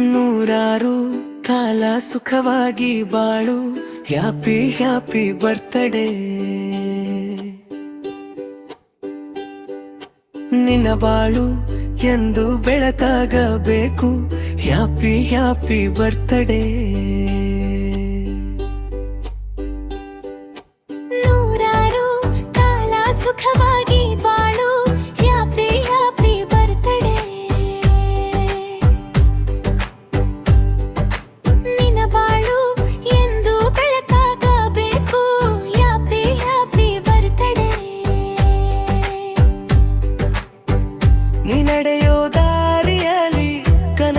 ನೂರಾರು ಕಾಲ ಸುಖವಾಗಿ ಬಾಳು ಹ್ಯಾಪಿ ಹ್ಯಾಪಿ ಬರ್ತಡೇ. ನಿನ್ನ ಬಾಳು ಎಂದು ಬೆಳಕಾಗಬೇಕು ಹ್ಯಾಪಿ ಹ್ಯಾಪಿ ಬರ್ತಡೇ.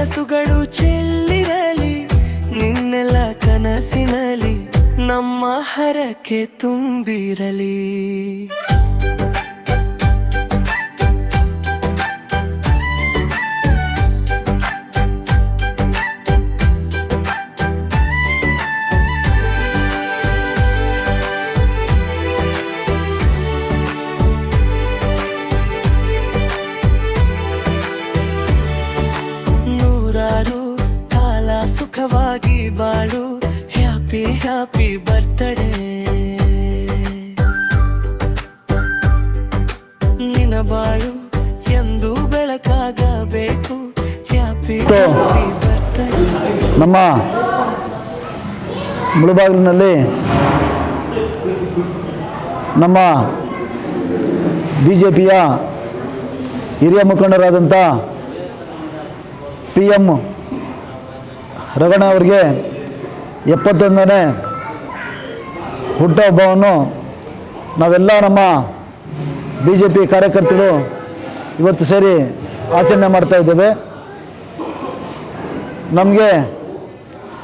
ಕನಸುಗಳು ಚೆಲ್ಲಿರಲಿ ನಿನ್ನೆಲ್ಲ ಕನಸಿನಲ್ಲಿ ನಮ್ಮ ಹರಕೆ ತುಂಬಿರಲಿ. ಹ್ಯಾಪಿ ಬರ್ತಡೇ ನಿನ್ನ ಬಾಳು ಎಂದು ಬೆಳಕಾಗಬೇಕು. ಹ್ಯಾಪಿ ಹ್ಯಾಪಿ ಬರ್ತಡೇ ನಮ್ಮ ಮುಳುಬಾಗಿಲಿನಲ್ಲಿ ನಮ್ಮ ಬಿ ಜೆ ಪಿಯ ಹಿರಿಯ ಮುಖಂಡರಾದಂಥ ಪಿ ಎಂ ರಗಣ ಅವರಿಗೆ ಎಪ್ಪತ್ತೊಂದನೇ ಹುಟ್ಟಹಬ್ಬವನ್ನು ನಾವೆಲ್ಲ ನಮ್ಮ ಬಿ ಜೆ ಪಿ ಕಾರ್ಯಕರ್ತರು ಇವತ್ತು ಸೇರಿ ಆಚರಣೆ ಮಾಡ್ತಾಯಿದ್ದೇವೆ ನಮಗೆ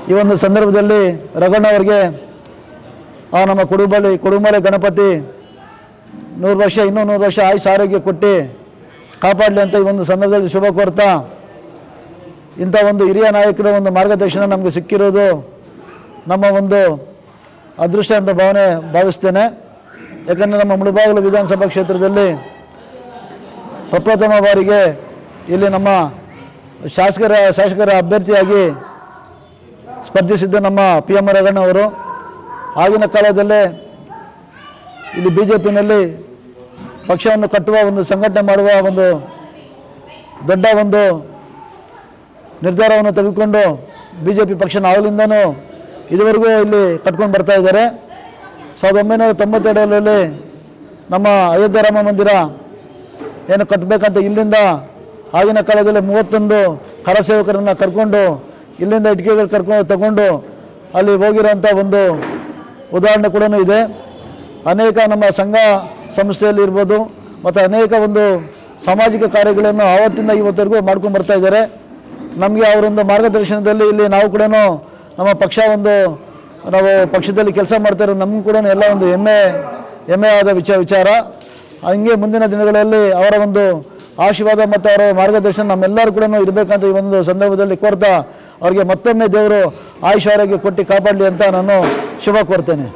ಈ ಒಂದು ಸಂದರ್ಭದಲ್ಲಿ ರಘಣ್ಣ ಅವರಿಗೆ, ಆ ನಮ್ಮ ಕುಡುಬಲಿ ಕುಡುಮಲೆ ಗಣಪತಿ ನೂರು ವರ್ಷ, ಇನ್ನೂ ನೂರು ವರ್ಷ ಆಯುಷ್ ಆರೋಗ್ಯ ಕೊಟ್ಟು ಕಾಪಾಡಲಿ ಅಂತ ಈ ಒಂದು ಸಂದರ್ಭದಲ್ಲಿ ಶುಭ ಕೋರ್ತಾ ಇಂಥ ಒಂದು ಹಿರಿಯ ನಾಯಕರ ಒಂದು ಮಾರ್ಗದರ್ಶನ ನಮಗೆ ಸಿಕ್ಕಿರೋದು ನಮ್ಮ ಒಂದು ಅದೃಷ್ಟ ಅಂತ ಭಾವನೆ ಭಾವಿಸ್ತೇನೆ. ಯಾಕಂದರೆ ನಮ್ಮ ಮುಳುಬಾಗಿಲು ವಿಧಾನಸಭಾ ಕ್ಷೇತ್ರದಲ್ಲಿ ಪ್ರಪ್ರಥಮ ಬಾರಿಗೆ ಇಲ್ಲಿ ನಮ್ಮ ಶಾಸಕರ ಶಾಸಕರ ಅಭ್ಯರ್ಥಿಯಾಗಿ ಸ್ಪರ್ಧಿಸಿದ್ದ ನಮ್ಮ ಪಿ ಎಂ ರಗಣ್ಣ ಅವರು. ಆಗಿನ ಕಾಲದಲ್ಲೇ ಇಲ್ಲಿ ಬಿ ಜೆ ಪಿನಲ್ಲಿ ಪಕ್ಷವನ್ನು ಕಟ್ಟುವ ಒಂದು ಸಂಘಟನೆ ಮಾಡುವ ಒಂದು ದೊಡ್ಡ ಒಂದು ನಿರ್ಧಾರವನ್ನು ತೆಗೆದುಕೊಂಡು ಬಿ ಜೆ ಪಿ ಪಕ್ಷನ ಆಗಲಿಂದನೂ ಇದುವರೆಗೂ ಇಲ್ಲಿ ಕಟ್ಕೊಂಡು ಬರ್ತಾ ಇದ್ದಾರೆ. ಸಾವಿರದ ಒಂಬೈನೂರ ತೊಂಬತ್ತೆರಡರಲ್ಲಿ ನಮ್ಮ ಅಯೋಧ್ಯೆ ರಾಮ ಮಂದಿರ ಏನು ಕಟ್ಟಬೇಕಂತ ಇಲ್ಲಿಂದ ಆಗಿನ ಕಾಲದಲ್ಲಿ ಮೂವತ್ತೊಂದು ಕರಸೇವಕರನ್ನು ಕರ್ಕೊಂಡು, ಇಲ್ಲಿಂದ ಇಟ್ಟಿಗೆಗಳು ಕರ್ಕೊಂಡು ತಗೊಂಡು ಅಲ್ಲಿ ಹೋಗಿರೋಂಥ ಒಂದು ಉದಾಹರಣೆ ಕೂಡ ಇದೆ. ಅನೇಕ ನಮ್ಮ ಸಂಘ ಸಂಸ್ಥೆಯಲ್ಲಿ ಇರ್ಬೋದು, ಮತ್ತು ಅನೇಕ ಒಂದು ಸಾಮಾಜಿಕ ಕಾರ್ಯಗಳನ್ನು ಆವತ್ತಿಂದ ಇವತ್ತರೆಗೂ ಮಾಡ್ಕೊಂಡು ಬರ್ತಾ ಇದ್ದಾರೆ. ನಮಗೆ ಅವರೊಂದು ಮಾರ್ಗದರ್ಶನದಲ್ಲಿ ಇಲ್ಲಿ ನಾವು ಕೂಡ ನಮ್ಮ ಪಕ್ಷ ಒಂದು, ನಾವು ಪಕ್ಷದಲ್ಲಿ ಕೆಲಸ ಮಾಡ್ತಿರೋ ನಮ್ಗೆ ಕೂಡ ಎಲ್ಲ ಒಂದು ಹೆಮ್ಮೆ ಹೆಮ್ಮೆ ಆದ ವಿಚಾರ ವಿಚಾರ. ಹಂಗೆ ಮುಂದಿನ ದಿನಗಳಲ್ಲಿ ಅವರ ಒಂದು ಆಶೀರ್ವಾದ ಮತ್ತು ಅವರ ಮಾರ್ಗದರ್ಶನ ನಮ್ಮೆಲ್ಲರೂ ಕೂಡ ಇರಬೇಕಂತ ಈ ಒಂದು ಸಂದರ್ಭದಲ್ಲಿ ಕೋರ್ತಾ, ಅವರಿಗೆ ಮತ್ತೊಮ್ಮೆ ದೇವರು ಆಯುಷ್ ಆರೋಗ್ಯ ಕೊಟ್ಟು ಕಾಪಾಡಲಿ ಅಂತ ನಾನು ಶುಭ ಕೋರ್ತೇನೆ.